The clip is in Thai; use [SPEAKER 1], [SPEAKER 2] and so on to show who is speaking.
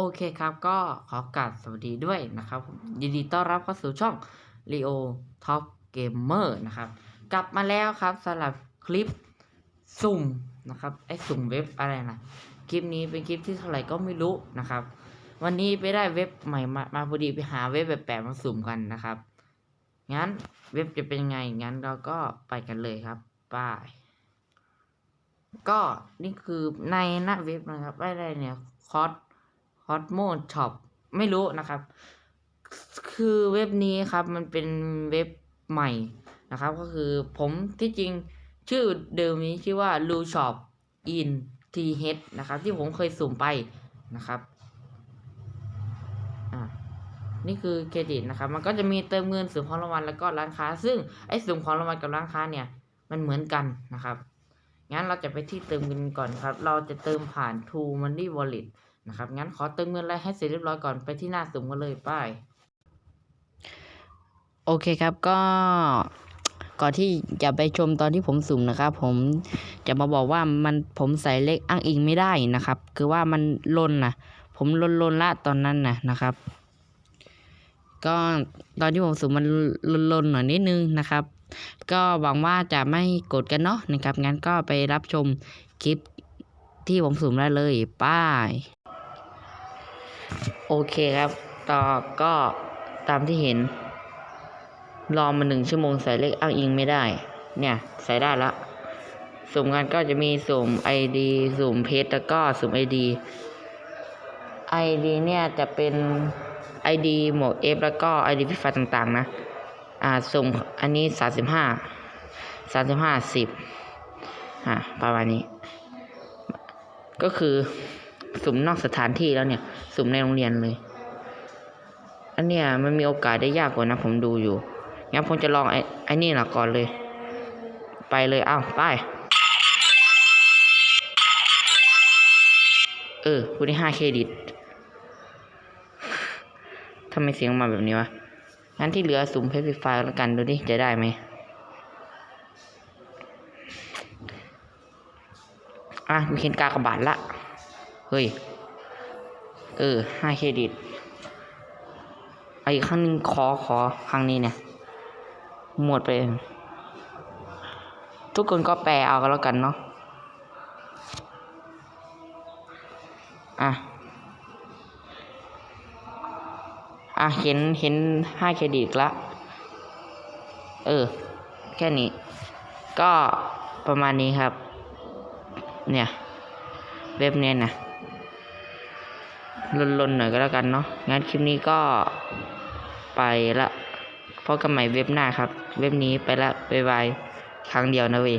[SPEAKER 1] โอเคครับ ก็ขอกราบสวัสดีด้วยนะครับยินดีต้อนรับเข้าสู่ช่อง Leo Top Gamer นะครับ กลับมาแล้วครับสำหรับคลิปสุ่มนะครับไอ้สุ่มเว็บอะไรนะคลิปนี้เป็นคลิปที่เท่าไหร่ก็ไม่รู้นะครับ วันนี้ไปได้เว็บใหม่มามาพอดีไปหาเว็บแบบแปลกมาสุ่มกันนะครับ งั้นเว็บจะเป็นยังไงงั้นเราก็ไปกันเลยครับไป้ายก็นี่คือในหน้าเว็บนะครับไอะไรเนี่ยคอสคอส โมช็อปไม่รู้นะครับ คือเว็บนี้ครับมันเป็นเว็บใหม่นะครับ ก็คือผมที่จริงชื่อเดิมนี้ชื่อว่า l u Shop in TH นะครับ ที่ผมเคยสุ่มไปนะครับอ่านี่คือเครดิตนะครับ มันก็จะมีเติมเงินสุ่มของรางวัลแล้วก็ร้านค้า ซึ่งไอ้สุ่มของรางวัลกับร้านค้าเนี่ยมันเหมือนกันนะครับ งั้นเราจะไปที่เติมเงินก่อนครับ เราจะเติมผ่าน True Money Wallet นะครับ งั้นขอเติมเงินอะไรให้เสร็จเรียบร้อยก่อนไปที่หน้าสุ่มกันเลยไป้ายโอเคครับก็ก่อนที่จะไปชมตอนที่ผมสุ่มนะครับ ผมจะมาบอกว่ามันผมใส่เลขอ้างอิงไม่ได้นะครับ คือว่ามันลนนะผมลนลนละตอนนั้นนะนะครับ ก็ตอนที่ผมสุ่มมันลนลนหน่อยนิดนึงนะครับ ก็หวังว่าจะไม่กดกันเนาะนะครับงั้นก็ไปรับชมคลิปที่ผมสุ่มได้เลยป้าย โอเคครับ ต่อก็ตามที่เห็น รอมาหนึ่งชั่วโมงใส่เลขอ้างอิงไม่ได้ เนี่ยใส่ได้แล้วสุ่มกันก็จะมีสุ่ม ID สุ่มเพจแล้วก็สุ่ม ID ID เนี่ยจะเป็น ID หมวก F แล้วก็ ID พิฟาต่างๆ นะ อ่า สุ่มอันนี้สามสิบห้าสามสิบห้าสิบอ่าประมาณนี้ ก็คือ สุ่มนอกสถานที่แล้วเนี่ย สุ่มในโรงเรียนเลย อันเนี้ยมันมีโอกาสได้ยากกว่านะ ผมดูอยู่ งั้นผมจะลองไอ้ไอ้นี่ละก่อนเลย ไปเลยอ้าวไป เออกูได้ห้าเครดิตทำไมเสียงมาแบบนี้วะ งั้นที่เหลือสุ่มเพชรไฟล์แล้วกันดูดิจะได้ไหมอะมีเคนกากระบาดละ เฮ้ย เออห้าเครดิตไอ้ครั้งนึงขอขอครั้งนี้เนี่ย หมดไป ทุกคนก็แปลเอากันแล้วกันเนาะอะ อะ เห็นเห็นห้าเครดิตละ เออ แค่นี้ ก็ประมาณนี้ครับ เนี่ย เว็บเนี้ยนะ ลนๆหน่อยก็แล้วกันเนาะงั้นคลิปนี้ก็ไปละพบกันใหม่เว็บหน้าครับ เว็บนี้ไปละบ๊ายบายครั้งเดียวนะเว้ย